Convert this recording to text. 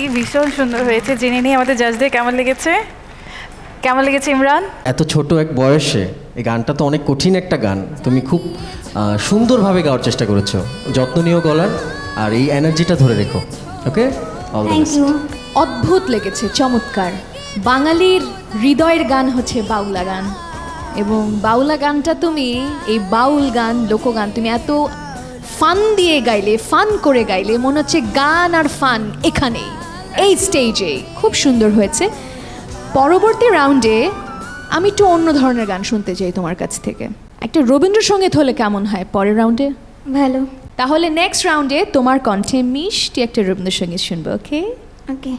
কি ভীষণ সুন্দর হয়েছে। জেনে নিয়ে আমাদের জাজদের কেমন লেগেছে? কেমন লেগেছে ইমরান? এত ছোট এক বয়সে এই গানটা তো অনেক কঠিন একটা গান। তুমি খুব আহ, সুন্দরভাবে গাওয়ার চেষ্টা করেছ। যত্ন নিয়েও গলার আর এই এনার্জিটা ধরে রেখো। ওকে অদ্ভুত লেগেছে চমৎকার। বাঙালির হৃদয়ের গান হচ্ছে বাউলা গান। এবং বাউলা গানটা তুমি এই বাউল গান লোকগান তুমি এত ফান দিয়ে গাইলে ফান করে গাইলে মনে হচ্ছে গান আর ফান এখানেই। এই স্টেজে খুব সুন্দর হয়েছে। পরবর্তী রাউন্ডে আমি একটু অন্য ধরনের গান শুনতে চাই তোমার কাছ থেকে। একটা রবীন্দ্রসঙ্গীত হলে কেমন হয় পরের রাউন্ডে ভালো। তাহলে নেক্সট রাউন্ডে তোমার কণ্ঠে মিষ্টি একটা রবীন্দ্রসঙ্গীত শুনব ওকে ওকে